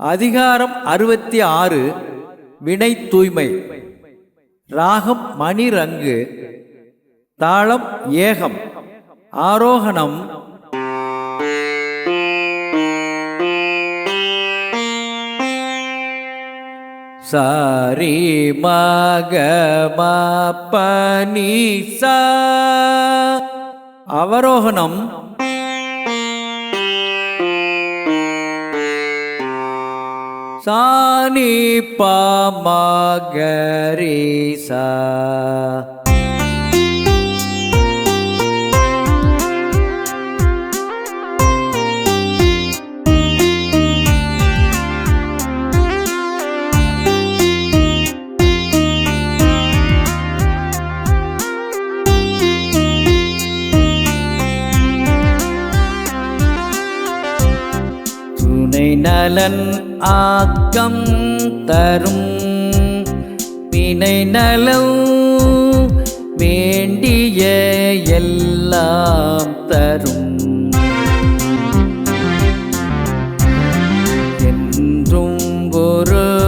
அதிகாரம் அறுபத்தி ஆறு வினை தூய்மை. ராகம் மணிரங்கு தாளம் ஏகம் ஆரோகணம். சாரி மக பனி சா அவரோகணம் சாணி பாமகரீசா. நலன் ஆக்கம் தரும். பிணை நலம் வேண்டிய எல்லாம் தரும். என்றும் ஒரு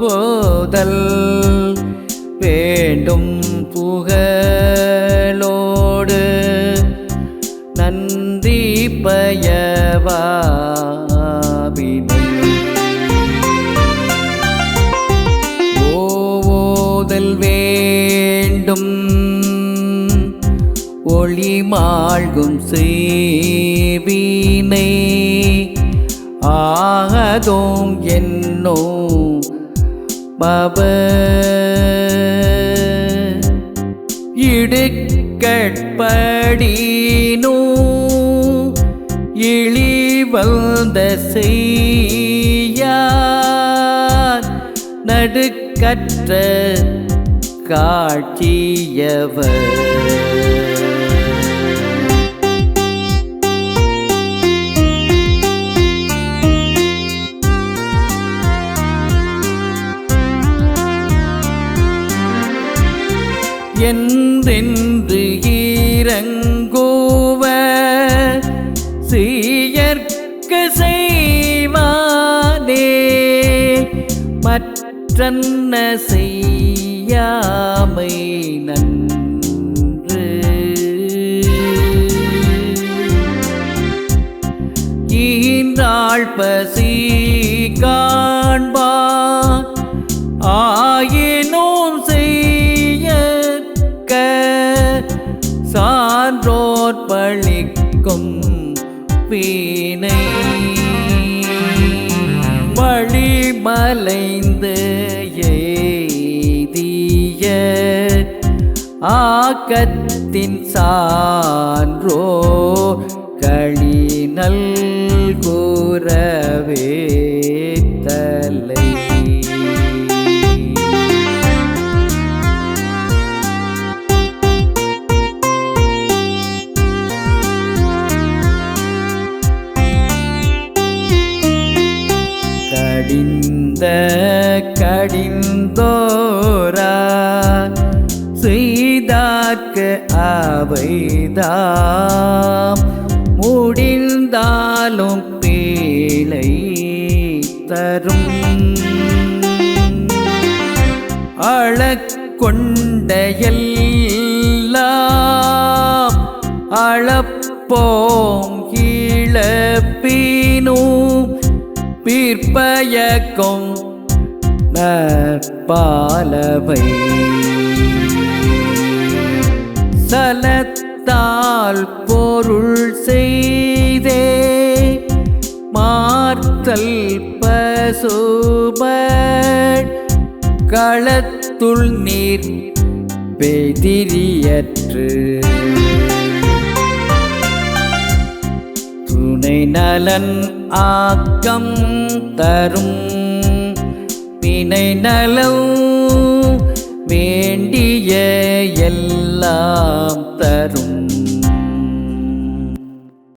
போதல் வேண்டும் புகழோடு. நன்றி பயவா வேண்டும். ஒளி மாழ்கும் செய்வினை ஆகதோம் என்னோ பப. இடுக்கட்படினோ இழிவந்த செய்யார். நடுக்கற்ற காட்சியவர் என்றென்று ஈரங்கோவ சீயர்க்க செய்வானே மற்றன்ன செய்யாமை நன்று. ஈன்றாள் பசி காண்பா ஆயினும் செய்ய சான்றோர் பழிக்கும் வீணை. வழிமலைந்து ஆக்கத்தின் சான்றோ களி கூறவே தலை கடிந்த கடிந்தோரா செய்தார்க்கு அவைதாம் முடிந்தாலும் பேழை தரும். அழக்கொண்ட எல்லாம் அளப்போம் இழப்பினும் பிற்பயக்கும் நற்பாலவை. சலத்தால் பொருள் செய்தே மார்த்தல் பசுபட் களத்துள் நீர் பெதிரியற்று. துணை நலன் ஆக்கம் தரும் பிணை நலம் எல்லாம் தரும்.